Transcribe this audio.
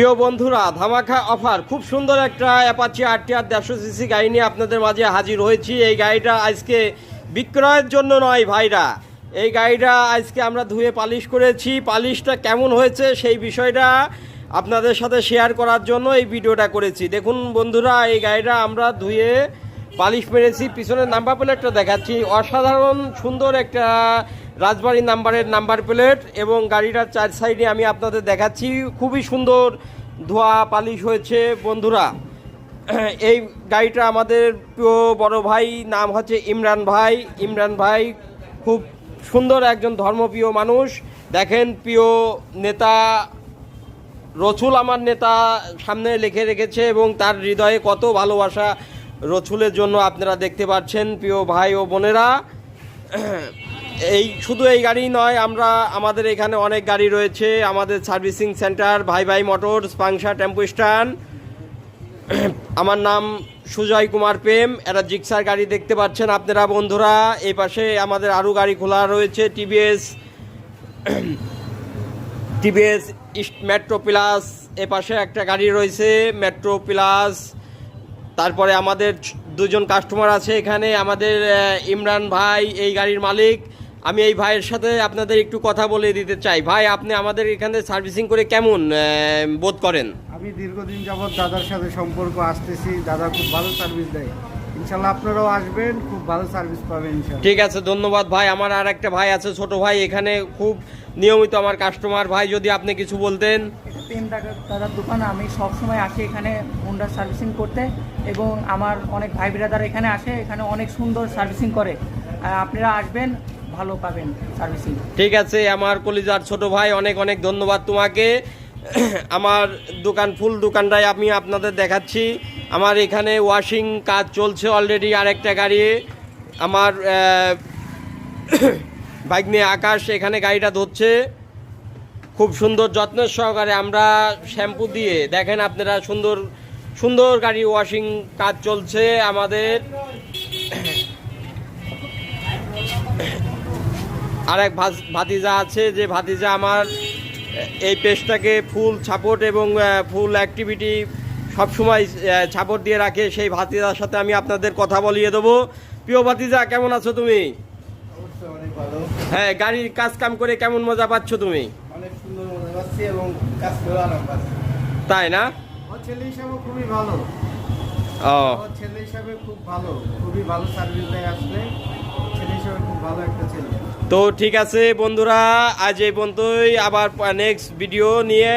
প্রিয় বন্ধুরা ধামাখা অফার। খুব সুন্দর একটা অ্যাপাচি আরটি আর দেড়শো সিসি গাড়ি নিয়ে আপনাদের মাঝে হাজির হয়েছি। এই গাড়িটা আজকে বিক্রয়ের জন্য নয় ভাইরা। এই গাড়িটা আজকে আমরা ধুয়ে পালিশ করেছি। পালিশটা কেমন হয়েছে সেই বিষয়টা আপনাদের সাথে শেয়ার করার জন্য এই ভিডিওটা করেছি। দেখুন বন্ধুরা, এই গাড়িটা আমরা ধুয়ে পালিশ মেরেছি। পিছনের নাম্বার প্লেটটা দেখাচ্ছি। অসাধারণ সুন্দর একটা রাজবাড়ি নাম্বারের নাম্বার প্লেট এবং গাড়িটার চার সাইডে আমি আপনাদের দেখাচ্ছি। খুবই সুন্দর ধোয়া পালিশ হয়েছে বন্ধুরা। এই গাড়িটা আমাদের প্রিয় বড় ভাই, নাম হচ্ছে ইমরান ভাই। ইমরান ভাই খুব সুন্দর একজন ধর্মপ্রিয় মানুষ। দেখেন প্রিয় নেতা, রসুল আমার নেতা সামনে লিখে রেখেছে এবং তার হৃদয়ে কত ভালোবাসা রসুলের জন্য আপনারা দেখতে পাচ্ছেন প্রিয় ভাই ও বোনেরা। এই, শুধু এই গাড়ি নয়, আমরা, আমাদের এখানে অনেক গাড়ি রয়েছে, আমাদের সার্ভিসিং সেন্টার, ভাই ভাই মোটর পাংশা টেম্পো স্ট্যান্ড। আমার নাম সুজয় কুমার প্রেম, এরা জিক্সার গাড়ি দেখতে পাচ্ছেন আপনারা বন্ধুরা, এই পাশে আমাদের আরও গাড়ি খোলা রয়েছে, টিভিএস টিভিএস মেট্রো প্লাস, এ পাশে একটা গাড়ি রয়েছে, মেট্রো প্লাস, তারপরে আমাদের দুজন কাস্টমার আছে এখানে, আমাদের ইমরান ভাই, এই গাড়ির মালিক আমি এই ভাইয়ের সাথে আপনাদের একটু কথা বলে দিতে চাই। ভাই, আপনি আমাদের এখানে সার্ভিসিং করে কেমন বোধ করেন? আমি দীর্ঘদিন যাবৎ দাদার সাথে সম্পর্ক আসতেছি। দাদা খুব ভালো সার্ভিস দেয়। ইনশাল্লাহ আপনারাও আসবেন খুব ভালো সার্ভিস পাবেন ঠিক আছে ধন্যবাদ ভাই। আমার আর একটা ভাই আছে ছোট ভাই। এখানে খুব নিয়মিত আমার কাস্টমার ভাই যদি আপনি কিছু বলতেন। প্রেম দাদার দোকান আমি সবসময় আসি এখানে হোন্ডা সার্ভিসিং করতে। এবং আমার অনেক ভাই ব্রাদার এখানে আসে এখানে অনেক সুন্দর সার্ভিসিং করে। আর আপনারা আসবেন ভালো পাবেন সার্ভিসিং ঠিক আছে আমার কলিজার ছোট ভাই অনেক অনেক ধন্যবাদ তোমাকে। আমার দোকান ফুল দোকানটাই আমি আপনাদের দেখাচ্ছি। আমার এখানে ওয়াশিং কাজ চলছে অলরেডি আরেকটা গাড়ি, আমার বাইক নিয়ে আকাশ এখানে গাড়িটা ধরছে। খুব সুন্দর যত্নের সহকারে আমরা শ্যাম্পু দিয়ে, দেখেন আপনারা সুন্দর সুন্দর গাড়ি ওয়াশিং কাজ চলছে আমাদের। আর এক ভাতিজা আছে, যে ভাতিজা আমার, এই পেজটাকে ফুল সাপোর্ট এবং ফুল অ্যাক্টিভিটি সবসময় সাপোর্ট দিয়ে রাখে সেই ভাতিজার সাথে আমি আপনাদের কথা বলিয়ে দেবো। প্রিয় ভাতিজা কেমন আছো তুমি? হ্যাঁ গাড়ির কাজ কাম করে কেমন মজা পাচ্ছ তুমি? অনেক সুন্দর পাচ্ছি এবং কাজ করে আরাম পাচ্ছি। তাই না? ছেলে হিসাবে খুবই ভালো। ও। ছেলে হিসাবে খুব ভালো। খুবই ভালো সার্ভিস দেয় আসলে। ছেলে হিসাবে খুব ভালো একটা ছেলে। তো ঠিক আছে বন্ধুরা আজ এই পর্যন্তই। আবার নেক্সট ভিডিও নিয়ে